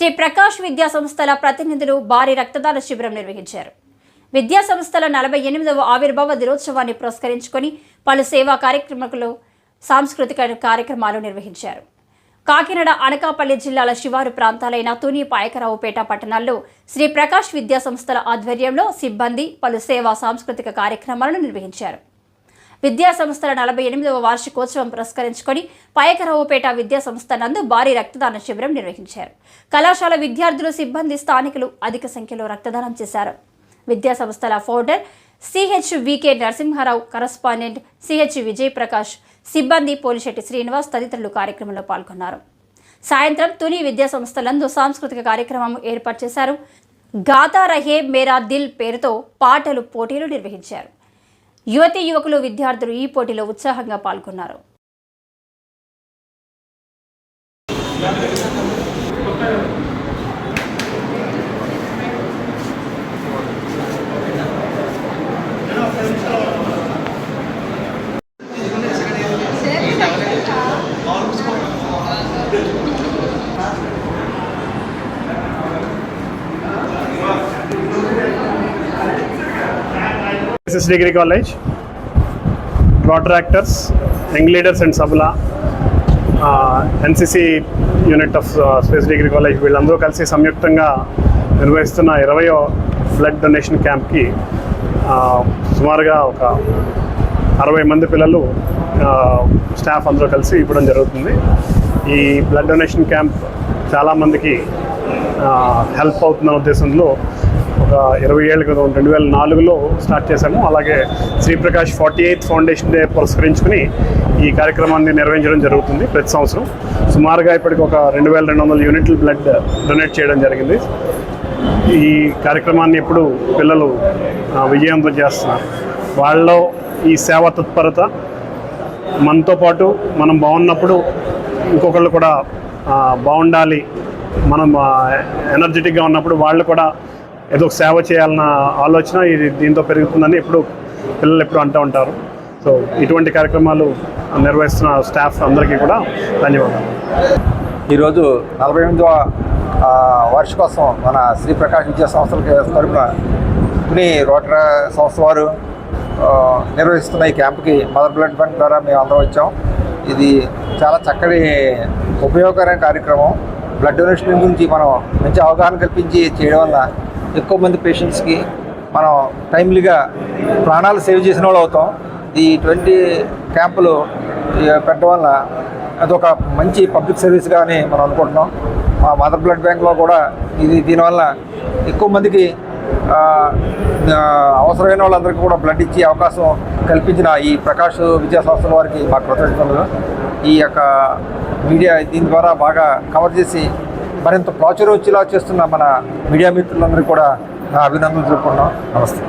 శ్రీ ప్రకాష్ విద్యా సంస్థల ప్రతినిధులు భారీ రక్తదాన శిబిరం నిర్వహించారు. విద్యా సంస్థల నలభై ఎనిమిదవ ఆవిర్భావ దినోత్సవాన్ని పురస్కరించుకొని పలు సేవా కార్యక్రమాలు సాంస్కృతిక కార్యక్రమాలు నిర్వహించారు. కాకినాడ అనకాపల్లి జిల్లాల శివారు ప్రాంతాలైన తుని పాయకరావుపేట పట్టణాల్లో శ్రీ ప్రకాష్ విద్యా సంస్థల ఆధ్వర్యంలో సిబ్బంది పలు సేవా సాంస్కృతిక కార్యక్రమాలను నిర్వహించారు. విద్యా సంస్థల నలభై ఎనిమిదవ వార్షికోత్సవం పురస్కరించుకొని పాయకరావుపేట విద్యా సంస్థ నందు భారీ రక్తదాన శిబిరం నిర్వహించారు. కళాశాల విద్యార్థులు సిబ్బంది స్థానికులు అధిక సంఖ్యలో రక్తదానం చేశారు. విద్యా సంస్థల founder CH VK Narasimha Rao correspondent CH Vijayaprakash సిబ్బంది పోలిశెట్టి శ్రీనివాస్ తదితరులు కార్యక్రమంలో పాల్గొన్నారు. సాయంత్రం తుని విద్యా సంస్థలందు సాంస్కృతిక కార్యక్రమం ఏర్పాటు చేశారు. గాతా రహే మేరా దిల్ పేరుతో పాటలు పోటీలు నిర్వహించారు. యువతి యువకులు విద్యార్థులు ఈ పోటీలో ఉత్సాహంగా పాల్గొన్నారు. ఎస్ఎస్ డిగ్రీ కాలేజ్ వాటర్ యాక్టర్స్ యంగ్ లీడర్స్ అండ్ సభల NCC unit of space degree college వీళ్ళందరూ కలిసి సంయుక్తంగా నిర్వహిస్తున్న ఇరవయో బ్లడ్ డొనేషన్ క్యాంప్కి సుమారుగా ఒక అరవై మంది పిల్లలు స్టాఫ్ అందరూ కలిసి ఇవ్వడం జరుగుతుంది. ఈ బ్లడ్ డొనేషన్ క్యాంప్ చాలామందికి హెల్ప్ అవుతున్న ఉద్దేశంలో ఒక ఇరవై ఏళ్ళ క్రితం రెండు వేల నాలుగులో స్టార్ట్ చేశాము. అలాగే Sriprakash forty eighth foundation day పురస్కరించుకుని ఈ కార్యక్రమాన్ని నిర్వహించడం జరుగుతుంది ప్రతి సంవత్సరం. సుమారుగా ఇప్పటికి ఒక రెండు వేల రెండు వందల యూనిట్లు బ్లడ్ డొనేట్ చేయడం జరిగింది. ఈ కార్యక్రమాన్ని ఇప్పుడు పిల్లలు విజయంతో చేస్తున్నారు. వాళ్ళలో ఈ సేవా తత్పరత మనతో పాటు మనం బాగున్నప్పుడు ఇంకొకళ్ళు కూడా బాగుండాలి మనం ఎనర్జెటిక్గా ఉన్నప్పుడు వాళ్ళు కూడా ఏదో ఒక సేవ చేయాలన్న ఆలోచన ఇది దీంతో పెరుగుతుందని ఎప్పుడు పిల్లలు ఎప్పుడు అంటూ ఉంటారు. సో ఇటువంటి కార్యక్రమాలు నిర్వహిస్తున్న స్టాఫ్ అందరికీ కూడా ధన్యవాదాలు. ఈరోజు నలభై ఎనిమిదవ వార్షికోత్సవం మన శ్రీ ప్రకాష్ విద్యా సంస్థలకి తరఫున కొన్ని రోటరీ సంస్థ వారు నిర్వహిస్తున్న ఈ క్యాంప్కి మదర్ బ్లడ్ బ్యాంక్ ద్వారా మేము అందరం వచ్చాం. ఇది చాలా చక్కటి ఉపయోగకరమైన కార్యక్రమం. బ్లడ్ డొనేషన్ గురించి మనం మంచి అవగాహన కల్పించి చేయడం వల్ల ఎక్కువ మంది పేషెంట్స్కి మనం టైమ్లీగా ప్రాణాలు సేవ్ చేసిన వాళ్ళు అవుతాం. ఈ ట్వంటీ క్యాంపులు పెట్టడం వల్ల అదొక మంచి పబ్లిక్ సర్వీస్గా అని మనం అనుకుంటున్నాం. మా మదర్ బ్లడ్ బ్యాంక్లో కూడా ఇది దీనివల్ల ఎక్కువ మందికి అవసరమైన వాళ్ళందరికీ కూడా బ్లడ్ ఇచ్చే అవకాశం కల్పించిన ఈ ప్రకాష్ విద్యా సంస్థల వారికి మా కృతజ్ఞతలు. ఈ యొక్క మీడియా దీని ద్వారా బాగా కవర్ చేసి మరింత ప్రాచుర్యం వచ్చేలా చేస్తున్న మన మీడియా మిత్రులందరూ కూడా నా అభినందనలు తెలుపుకున్నాం నమస్తే.